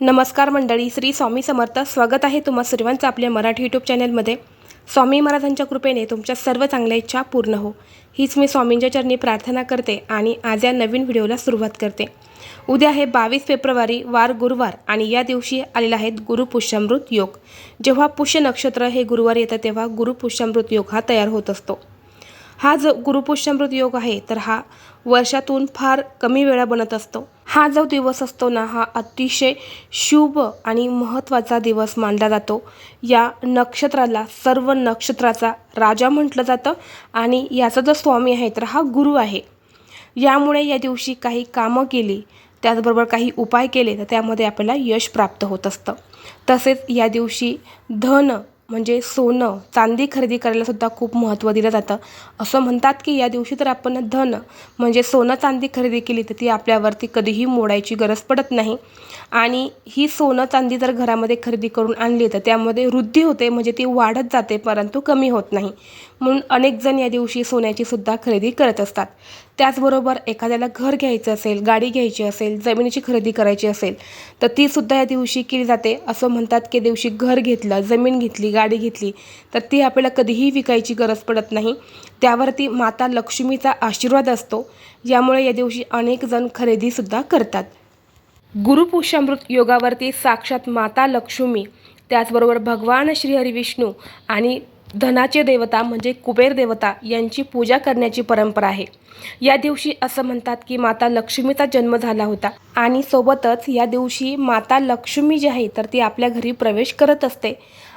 नमस्कार मंडळी श्री स्वामी समर्थ. स्वागत आहे तुम्हा सर्वांचं आपल्या मराठी यूट्यूब चॅनलमध्ये. स्वामी महाराजांच्या कृपेने तुमच्या सर्व चांगल्या इच्छा पूर्ण हो. हीच मी स्वामींच्या चरणी प्रार्थना करते आणि आज या नवीन व्हिडिओला सुरुवात करते. उद्या आहे बावीस फेब्रुवारी वार गुरुवार आणि या दिवशी आलेला आहे गुरुपुष्यामृत योग. जेव्हा पुष्य नक्षत्र हे गुरुवार येतं तेव्हा गुरुपुष्यामृत योग हा तयार होत असतो. हा जो गुरुपुष्यमृत योग आहे तर हा वर्षातून फार कमी वेळा बनत असतो. हा जो दिवस असतो ना हा अतिशय शुभ आणि महत्त्वाचा दिवस मानला जातो. या नक्षत्राला सर्व नक्षत्राचा राजा म्हटलं जातं आणि याचा जो स्वामी आहे तर हा गुरु आहे. यामुळे या दिवशी काही कामं केली त्याचबरोबर काही उपाय केले तर त्यामध्ये आपल्याला यश प्राप्त होत असतं. तसेच या दिवशी धन म्हणजे सोनं चांदी खरेदी करायलासुद्धा खूप महत्त्व दिलं जातं. असं म्हणतात की या दिवशी तर आपण धन म्हणजे सोनं चांदी खरेदी केली तर ती आपल्यावरती कधीही मोडायची गरज पडत नाही. आणि ही सोनं चांदी जर घरामध्ये खरेदी करून आणली तर त्यामध्ये वृद्धी होते म्हणजे ती वाढत जाते परंतु कमी होत नाही. म्हणून अनेक जण या दिवशी सोन्याचीसुद्धा खरेदी करत असतात. त्याचबरोबर एखाद्याला घर घ्यायचं असेल गाडी घ्यायची असेल जमिनीची खरेदी करायची असेल तर ती सुद्धा या दिवशी केली जाते. असं म्हणतात की दिवशी घर घेतलं जमीन घेतली गाडी घेतली तर ती आपल्याला कधीही विकायची गरज पडत नाही. त्यावरती माता लक्ष्मीचा आशीर्वाद असतो. यामुळे या दिवशी अनेक जण खरेदीसुद्धा करतात. गुरुपुष्यामृत योगावरती साक्षात माता लक्ष्मी त्याचबरोबर भगवान श्रीहरी विष्णू आणि धनाचे देवता म्हणजे कुबेर देवता यांची पूजा करण्याची परंपरा आहे. या दिवशी असं म्हणतात की माता लक्ष्मीचा जन्म झाला होता आणि सोबतच या दिवशी माता लक्ष्मी जी आहे तर ती आपल्या घरी प्रवेश करत असते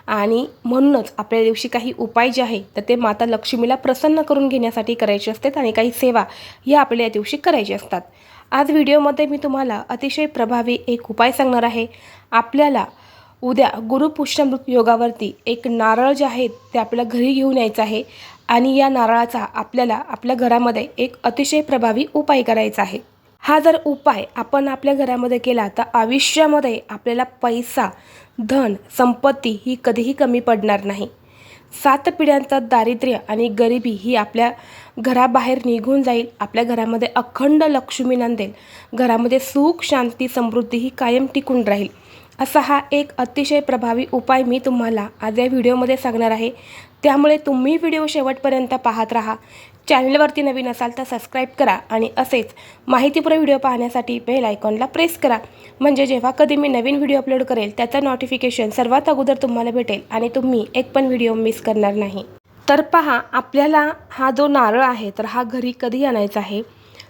आणि म्हणूनच आपल्या दिवशी काही उपाय जे आहे तर ते माता लक्ष्मीला प्रसन्न करून घेण्यासाठी करायचे असतात आणि काही सेवा या आपल्या या दिवशी करायचे असतात. आज व्हिडिओमध्ये मी तुम्हाला अतिशय प्रभावी एक उपाय सांगणार आहे. आपल्याला उद्या गुरुपुष्यमृत योगावरती एक नारळ जे आहे ते आपल्या घरी घेऊन यायचं आहे आणि या नारळाचा आपल्याला आपल्या घरामध्ये एक अतिशय प्रभावी उपाय करायचा आहे. हा जर उपाय आपण आपल्या घरामध्ये केला तर आयुष्यामध्ये आपल्याला पैसा धन संपत्ती ही कधीही कमी पडणार नाही. सात पिढ्यांचं दारिद्र्य आणि गरिबी ही आपल्या घराबाहेर निघून जाईल आपल्या घरामध्ये अखंड लक्ष्मी नांदेल घरामध्ये सुख शांती समृद्धी ही कायम टिकून राहील. असा हा एक अतिशय प्रभावी उपाय मी तुम्हाला आज या व्हिडिओमध्ये सांगणार आहे. त्यामुळे तुम्ही व्हिडिओ शेवटपर्यंत पाहत राहा. चॅनलवरती नवीन असाल तर सबस्क्राईब करा आणि असेच माहितीपूर्ण व्हिडिओ पाहण्यासाठी बेल आयकॉनला प्रेस करा. म्हणजे जेव्हा कधी मी नवीन व्हिडिओ अपलोड करेल त्याचं नोटिफिकेशन सर्वात अगोदर तुम्हाला भेटेल आणि तुम्ही एक पण व्हिडिओ मिस करणार नाही. तर पहा आपल्याला हा जो नारळ आहे तर हा घरी कधी आणायचा आहे?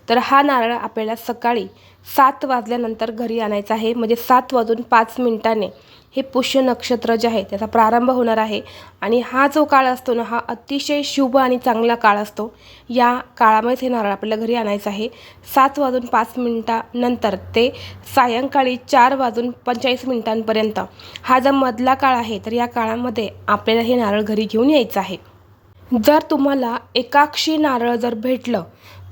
तर हा नारळ आपल्याला सकाळी सात वाजल्यानंतर घरी आणायचा आहे. म्हणजे सात वाजून पाच मिनिटाने हे पुष्य नक्षत्र जे आहे त्याचा प्रारंभ होणार आहे. आणि हा जो काळ असतो ना हा अतिशय शुभ आणि चांगला काळ असतो. या काळामध्येच हे नारळ आपल्याला घरी आणायचं आहे. सात वाजून पाच मिनटानंतर ते सायंकाळी चार वाजून पंचेचाळीस मिनिटांपर्यंत हा जो मधला काळ आहे तर या काळामध्ये आपल्याला हे नारळ घरी घेऊन यायचं आहे. जर तुम्हाला एकाक्षी नारळ जर भेटलं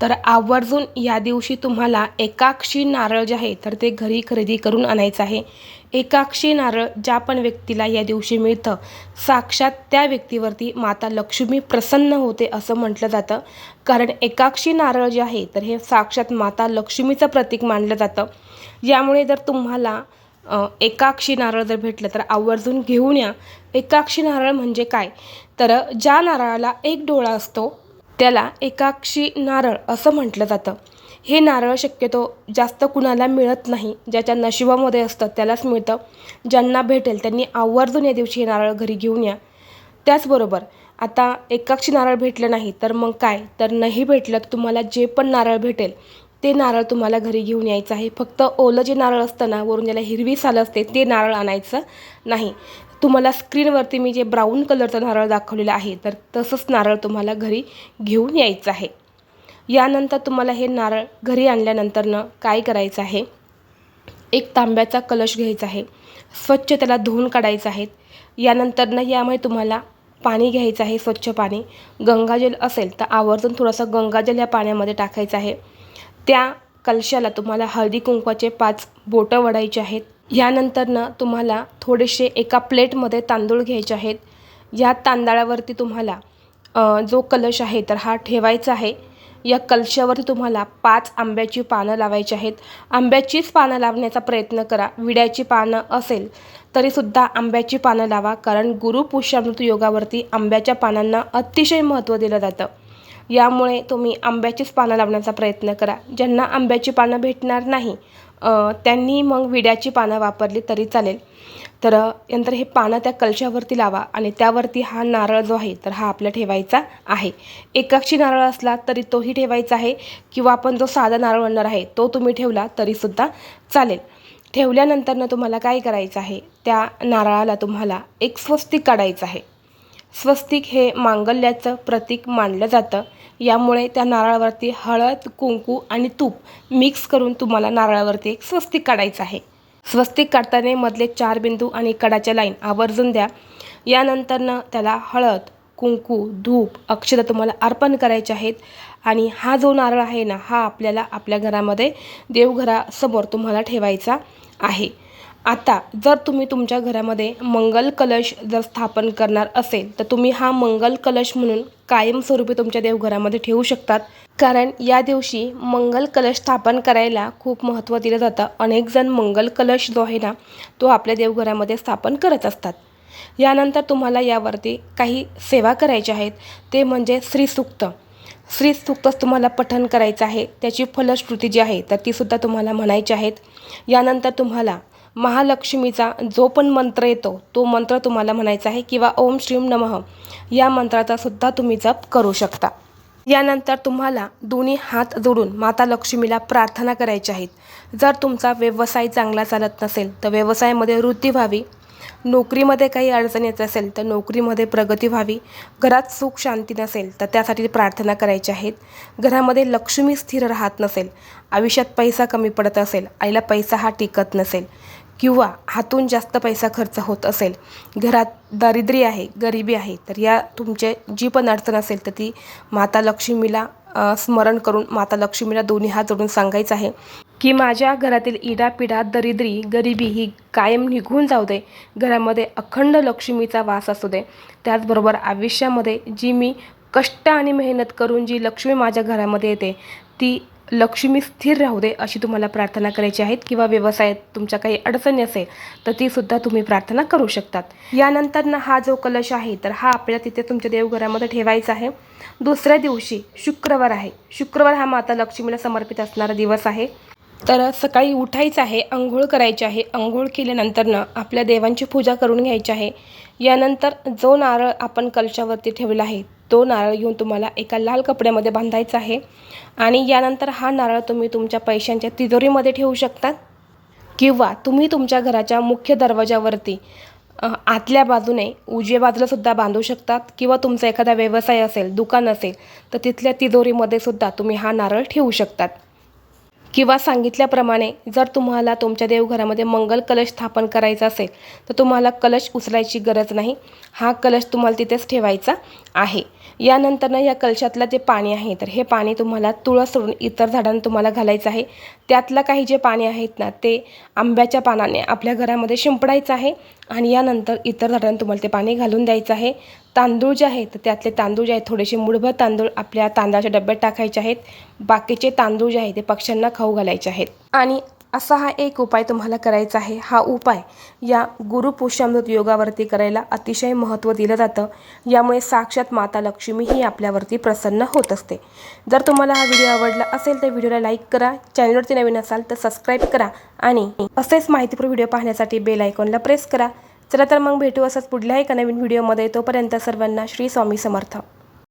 तर आवर्जून या दिवशी तुम्हाला एकाक्षी नारळ जे आहे तर ते घरी खरेदी करून आणायचं आहे. एकाक्षी नारळ ज्या पण व्यक्तीला या दिवशी मिळतं साक्षात त्या व्यक्तीवरती माता लक्ष्मी प्रसन्न होते असं म्हटलं जातं. कारण एकाक्षी नारळ जे आहे तर हे साक्षात माता लक्ष्मीचं प्रतीक मानलं जातं. यामुळे जर तुम्हाला एकाक्षी नारळ जर भेटलं तर आवर्जून घेऊन या. एकाक्षी नारळ म्हणजे काय? तर ज्या नारळाला एक डोळा असतो त्याला एकाक्षी नारळ असं म्हटलं जातं. हे नारळ शक्यतो जास्त कुणाला मिळत नाही ज्याच्या नशिबामध्ये असतं त्यालाच मिळतं. ज्यांना भेटेल त्यांनी आवर्जून या दिवशी हे नारळ घरी घेऊन या. त्याचबरोबर आता एकाक्षी नारळ भेटलं नाही तर मग काय? तर नाही भेटलं तर तुम्हाला जे पण नारळ भेटेल ते नारळ तुम्हाला घरी घेऊन यायचं आहे. फक्त ओलं जे नारळ असतं ना वरून ज्याला हिरवी साल असते ते नारळ आणायचं नाही. तुम्हाला स्क्रीनवरती मी जे ब्राऊन कलरचं नारळ दाखवलेलं आहे तर तसंच नारळ तुम्हाला घरी घेऊन यायचं आहे. यानंतर तुम्हाला हे नारळ घरी आणल्यानंतरनं काय करायचं आहे? एक तांब्याचा कलश घ्यायचा आहे. स्वच्छ त्याला धुवून काढायचं आहे. यानंतरनं यामुळे तुम्हाला पाणी घ्यायचं आहे स्वच्छ पाणी. गंगाजल असेल तर आवर्जून थोडंसं गंगाजल या पाण्यामध्ये टाकायचं आहे. त्या कलशाला तुम्हाला हळदी कुंकवाचे पाच बोटं वडायचे आहेत. ह्यानंतरनं तुम्हाला थोडेसे एका प्लेटमध्ये तांदूळ घ्यायचे आहेत. या तांदळावरती तुम्हाला जो कलश आहे तर हा ठेवायचा आहे. या कलशावरती तुम्हाला पाच आंब्याची पानं लावायची आहेत. आंब्याचीच पानं लावण्याचा प्रयत्न करा. विड्याची पानं असेल तरीसुद्धा आंब्याची पानं लावा. कारण गुरुपुष्यामृत योगावरती आंब्याच्या पानांना अतिशय महत्त्व दिलं जातं. यामुळे तुम्ही आंब्याचीच पानं लावण्याचा प्रयत्न करा. ज्यांना आंब्याची पानं भेटणार नाही त्यांनी मग विड्याची पानं वापरली तरी चालेल. तर नंतर हे पानं त्या कलशावरती लावा आणि त्यावरती हा नारळ जो आहे तर हा आपला ठेवायचा आहे. एकाक्षी नारळ असला तरी तोही ठेवायचा आहे किंवा आपण जो साधा नारळ आणणार आहे तो तुम्ही ठेवला तरीसुद्धा चालेल. ठेवल्यानंतरनं तुम्हाला काय करायचं आहे त्या नारळाला तुम्हाला एक स्वस्तिक काढायचं आहे. स्वस्तिक हे मांगल्याचं प्रतीक मानलं जातं. यामुळे त्या नारळावरती हळद कुंकू आणि तूप मिक्स करून तुम्हाला नारळावरती एक स्वस्तिक काढायचं आहे. स्वस्तिक काढताना मधले चार बिंदू आणि कडाच्या लाईन आवर्जून द्या. यानंतरनं त्याला हळद कुंकू धूप अक्षता तुम्हाला अर्पण करायचे आहेत. आणि हा जो नारळ आहे ना हा आपल्याला आपल्या घरामध्ये देवघरासमोर तुम्हाला ठेवायचा आहे. आता जर तुम्ही तुमच्या घरामध्ये मंगल कलश जर स्थापन करणार असेल तर तुम्ही हा मंगल कलश म्हणून कायमस्वरूपी तुमच्या देवघरामध्ये ठेवू शकतात. कारण या दिवशी मंगल कलश स्थापन करायला खूप महत्त्व दिलं जातं. अनेक जण मंगल कलश जो आहे ना तो आपल्या देवघरामध्ये स्थापन करत असतात. यानंतर तुम्हाला यावरती काही सेवा करायच्या आहेत. ते म्हणजे श्रीसूक्त. श्रीसूक्तच तुम्हाला पठन करायचं आहे. त्याची फलश्रुती जी आहे तर तीसुद्धा तुम्हाला म्हणायची आहेत. यानंतर तुम्हाला महालक्ष्मीचा जो पण मंत्र येतो तो मंत्र तुम्हाला म्हणायचा आहे किंवा ओम श्रीम नमः या मंत्राचा सुद्धा तुम्ही जप करू शकता. यानंतर तुम्हाला दोन्ही हात जोडून माता लक्ष्मीला प्रार्थना करायच्या आहेत. जर तुमचा व्यवसाय चांगला चालत नसेल तर व्यवसायामध्ये वृद्धी व्हावी. नोकरीमध्ये काही अडचण येत असेल तर नोकरीमध्ये प्रगती व्हावी. घरात सुख शांती नसेल तर त्यासाठी प्रार्थना करायची आहेत. घरामध्ये लक्ष्मी स्थिर राहत नसेल आयुष्यात पैसा कमी पडत असेल आईला पैसा हा टिकत नसेल किंवा हातून जास्त पैसा खर्च होत असेल घरात दारिद्र्य आहे गरिबी आहे तर या तुमचे जी पण अडचण असेल तर ती माता लक्ष्मीला स्मरण करून माता लक्ष्मीला दोन्ही हात जोडून सांगायचं आहे की माझ्या घरातील इडापिडा दरिद्री गरिबी ही कायम निघून जाऊ दे. घरामध्ये अखंड लक्ष्मीचा वास असू दे. त्याचबरोबर आयुष्यामध्ये जी मी कष्ट आणि मेहनत करून जी लक्ष्मी माझ्या घरामध्ये येते ती लक्ष्मी स्थिर राहू दे अशी तुम्हाला प्रार्थना करायची आहेत किंवा व्यवसायात तुमच्या काही अडचणी असेल तर तीसुद्धा तुम्ही प्रार्थना करू शकतात. यानंतर ना हा जो कलश आहे तर हा आपल्याला तिथे तुमच्या देवघरामध्ये ठेवायचा आहे. दुसऱ्या दिवशी शुक्रवार आहे. शुक्रवार हा माता लक्ष्मीला समर्पित असणारा दिवस आहे. तर सकाळी उठायचं आहे आंघोळ करायची आहे. आंघोळ केल्यानंतरनं आपल्या देवांची पूजा करून घ्यायची आहे. यानंतर जो नारळ आपण कलशावरती ठेवला आहे तो नारळ घेऊन तुम्हाला एका लाल कपड्यामध्ये बांधायचा आहे. आणि यानंतर हा नारळ तुम्ही तुमच्या पैशांच्या तिजोरीमध्ये ठेवू शकता. किंवा तुम्ही तुमच्या घराच्या मुख्य दरवाजावरती आतल्या बाजूने उजव्या बाजूलासुद्धा बांधू शकतात. किंवा तुमचा एखादा व्यवसाय असेल दुकान असेल तर तिथल्या तिजोरीमध्ये सुद्धा तुम्ही हा नारळ ठेवू शकतात. किंवा सांगितल्याप्रमाणे जर तुम्हाला तुमच्या देवघरामध्ये मंगल कलश स्थापन करायचा असेल तर तुम्हाला कलश उचलायची गरज नाही. हा कलश तुम्हाला तिथेच ठेवायचा आहे. यानंतरनं या कलशातलं जे पाणी आहे तर हे पाणी तुम्हाला तुळस सोडून इतर झाडांना तुम्हाला घालायचं आहे. त्यातलं काही जे पाणी आहेत ना ते आंब्याच्या पानाने आपल्या घरामध्ये शिंपडायचं आहे आणि यानंतर इतर झाडांना तुम्हाला ते पाणी घालून द्यायचं आहे. तांदूळ जे आहेत तर त्यातले तांदूळ जे आहेत थोडेसे मुठभर तांदूळ आपल्या तांदळाच्या डब्यात टाकायचे आहेत. बाकीचे तांदूळ जे आहेत ते पक्ष्यांना खाऊ घालायचे आहेत. आणि असा हा एक उपाय तुम्हाला करायचा आहे. हा उपाय या गुरुपुष्यामृत योगावरती करायला अतिशय महत्त्व दिलं जातं. यामुळे साक्षात माता लक्ष्मी ही आपल्यावरती प्रसन्न होत असते. जर तुम्हाला हा व्हिडिओ आवडला असेल तर व्हिडिओला लाईक करा चॅनलवरती नवीन असाल तर सबस्क्राईब करा आणि असेच माहितीपूर्ण व्हिडिओ पाहण्यासाठी बेल आयकॉनला प्रेस करा. चला तर मग भेटू असंच पुढल्या एका नवीन व्हिडिओमध्ये. तोपर्यंत सर्वांना श्री स्वामी समर्थ.